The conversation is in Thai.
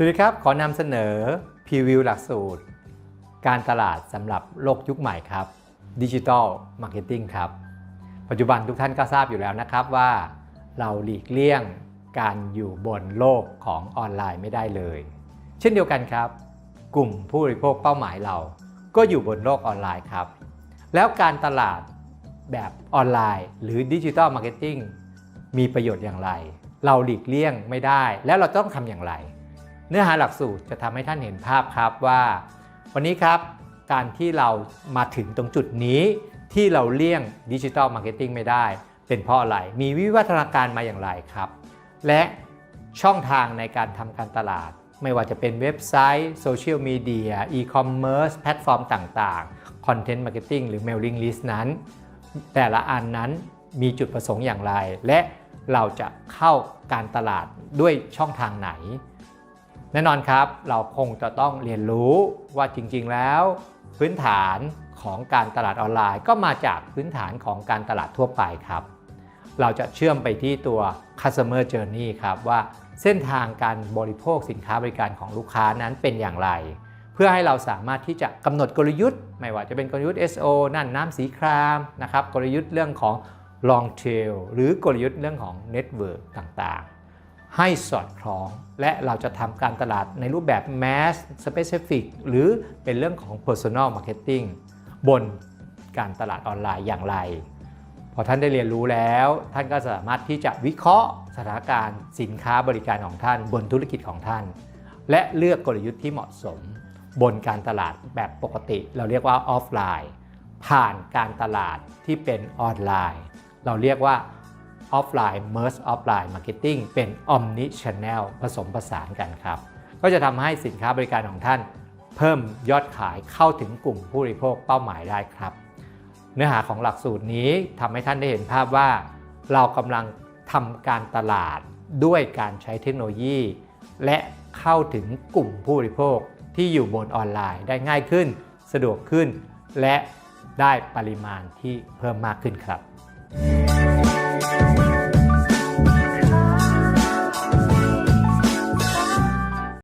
สวัสดีครับ ขอนำเสนอพรีวิวหลักสูตร การตลาดสำหรับโลกยุคใหม่ครับดิจิทัลมาร์เก็ตติ้งครับ ปัจจุบันทุกท่านก็ทราบอยู่แล้วนะครับว่าเราหลีกเลี่ยงการอยู่บนโลกของออนไลน์ไม่ได้เลย เช่นเดียวกันครับ กลุ่มผู้บริโภคเป้าหมายเรา ก็อยู่บนโลกออนไลน์ครับ แล้วการตลาดแบบออนไลน์ หรือดิจิทัลมาร์เก็ตติ้งมีประโยชน์อย่างไร เราหลีกเลี่ยงไม่ได้ แล้วเราต้องทำอย่างไร เนื้อหาหลักสูตรจะทำให้ท่านเห็นภาพครับว่า วันนี้ครับการที่เรามาถึงตรงจุดนี้ที่เราเลี่ยงดิจิทัลมาร์เก็ตติ้งไม่ได้ เป็นเพราะอะไร มีวิวัฒนาการมาอย่างไรครับ และช่องทางในการทำการตลาด ไม่ว่าจะเป็นเว็บไซต์โซเชียลมีเดียอีคอมเมิร์ซแพลตฟอร์มต่างๆคอนเทนต์มาร์เก็ตติ้งหรือเมลลิงลิสต์นั้น แต่ละอันนั้นมีจุดประสงค์อย่างไร และเราจะเข้าการตลาดด้วยช่องทางไหน แน่นอนครับ เราคงจะต้องเรียนรู้ว่าจริงๆแล้ว พื้นฐานของการตลาดออนไลน์ ก็มาจากพื้นฐานของการตลาดทั่วไปครับ เราจะเชื่อมไปที่ตัว customer journey ครับว่าเส้นทางการบริโภคสินค้าบริการของลูกค้านั้นเป็นอย่างไร เพื่อให้เราสามารถที่จะกำหนดกลยุทธ์ ไม่ว่าจะเป็นกลยุทธ์ SO นั่นน้ำสีครามนะครับกลยุทธ์เรื่องของ long tail หรือกลยุทธ์เรื่องของ network ต่างๆ ให้สอดคล้อง และเราจะทำการตลาดในรูปแบบ mass specific หรือเป็นเรื่องของ personal marketing บนการตลาดออนไลน์อย่างไร พอท่านได้เรียนรู้แล้ว ท่านก็สามารถที่จะวิเคราะห์สถานการณ์สินค้าบริการของท่านบนธุรกิจของท่าน และเลือกกลยุทธ์ที่เหมาะสม บนการตลาดแบบปกติ เราเรียกว่าออฟไลน์ ผ่านการตลาดที่เป็นออนไลน์ เราเรียกว่า ออฟไลน์ merge offline marketing เป็น omni channel ผสมผสานกันครับ ก็จะทำให้สินค้าบริการของท่าน เพิ่มยอดขายเข้าถึงกลุ่มผู้บริโภคเป้าหมายได้ครับ เนื้อหาของหลักสูตรนี้ทำให้ท่านได้เห็นภาพว่า เรากำลังทำการตลาดด้วยการใช้เทคโนโลยี และเข้าถึงกลุ่มผู้บริโภคที่อยู่บนออนไลน์ได้ง่ายขึ้น สะดวกขึ้น และได้ปริมาณที่เพิ่มมากขึ้นครับ